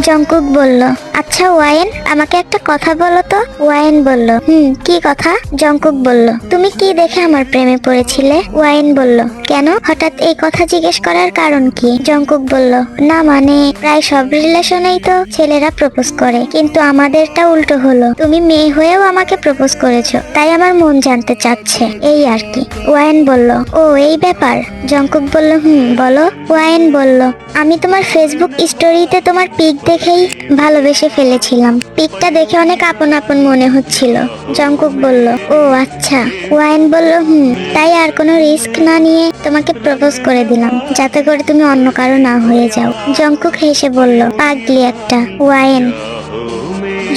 Jungkook বলল আচ্ছা wine, আমাকে একটা কথা বলো তো? ওয়াইন বলল, হুম, কি কথা? জঙ্কুক বলল, তুমি কি দেখে আমার প্রেমে পড়েছিলে? ওয়াইন বলল কেন? হঠাৎ এই কথা জিজ্ঞেস করার কারণ কি? জঙ্কুক বলল, না মানে প্রায় সব রিলেশনেই তো ছেলেরা প্রপোজ করে, কিন্তু আমাদেরটা উল্টো হলো। তুমি মেয়ে হয়েও আমাকে প্রপোজ করেছ, তাই আমার মন জানতে চাচ্ছে। এই আর কি। ওয়াইন বলল, ও, এই ব্যাপার? জঙ্কুক বলল, হুম, বলো। ওয়াইন বলল, আমি তোমার ফেসবুক স্টোরিতে তোমার পিক দেখেই ভালোবেসে ফেলেছিলাম। পিকটা দেখে অনেক আপন আপন মনে হচ্ছিল। জঙ্কুক বলল, ও আচ্ছা। ওয়াইন বলল, হুম, তাই আর কোনো রিস্ক না নিয়ে তোমাকে প্রপোজ করে দিলাম। যাতে করে তুমি অন্য কারও না হয়ে যাও। জঙ্কুক হেসে বলল, পাগলি একটা ওয়াইন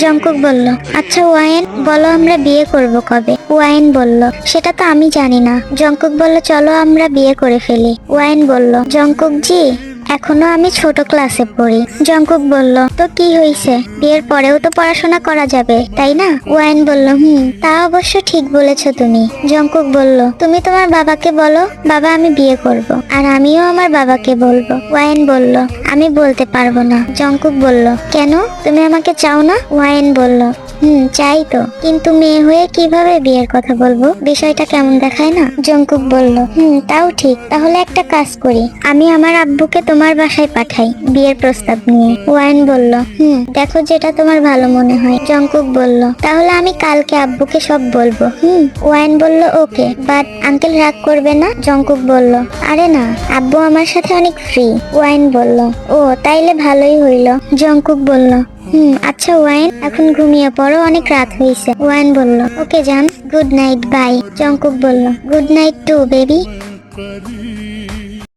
জঙ্কুক বলল আচ্ছা ওয়াইন বলো আমরা বিয়ে করব কবে? ওয়াইন বলল, সেটা তো আমি জানি না। জঙ্কুক বলল, চলো আমরা বিয়ে করে ফেলি। ওয়াইন বলল জঙ্কুক জি এখনও আমি ছোট ক্লাসে পড়ি। জঙ্কুক বলল, তো কি হয়েছে বিয়ের পরেও তো পড়াশোনা করা যাবে, তাই না? ওয়াইন বলল, হুম, তা অবশ্য ঠিক বলেছ তুমি। জঙ্কুক বলল, তুমি তোমার বাবাকে বলো, বাবা আমি বিয়ে করব, আর আমিও আমার বাবাকে বলব। ওয়াইন বলল, আমি বলতে পারব না। জঙ্কুক বলল, কেন? তুমি আমাকে চাও না? ওয়াইন বলল হুম, চাই তো। কিন্তু মেয়ে হয়ে কীভাবে বিয়ের কথা বলব? বিষয়টা কেমন দেখায় না? জঙ্কুক বলল, হুম, তাও ঠিক। তাহলে একটা কাজ করি। আমি আমার আব্বুকে তোমার বাসায় পাঠাই বিয়ের প্রস্তাব নিয়ে। ওয়াইন বলল, হুম, দেখো যেটা তোমার ভালো মনে হয়। জঙ্কুক বলল, তাহলে আমি কালকে আব্বুকে সব বলব। হুম। ওয়াইন বলল, ওকে, বাট আঙ্কেল রাগ করবে না? জঙ্কুক বলল, আরে না, আব্বু আমার সাথে অনেক ফ্রি ওয়াইন বলল, ও, তাইলে ভালোই হইল। জঙ্কুক বলল হুম আচ্ছা ওয়াইন। এখন ঘুমিয়ে পড়ো, অনেক রাত হয়েছে। ওয়াইন বলল, ওকে যান গুড নাইট, বাই। জঙ্কুক বলল, গুড নাইট টু, বেবি।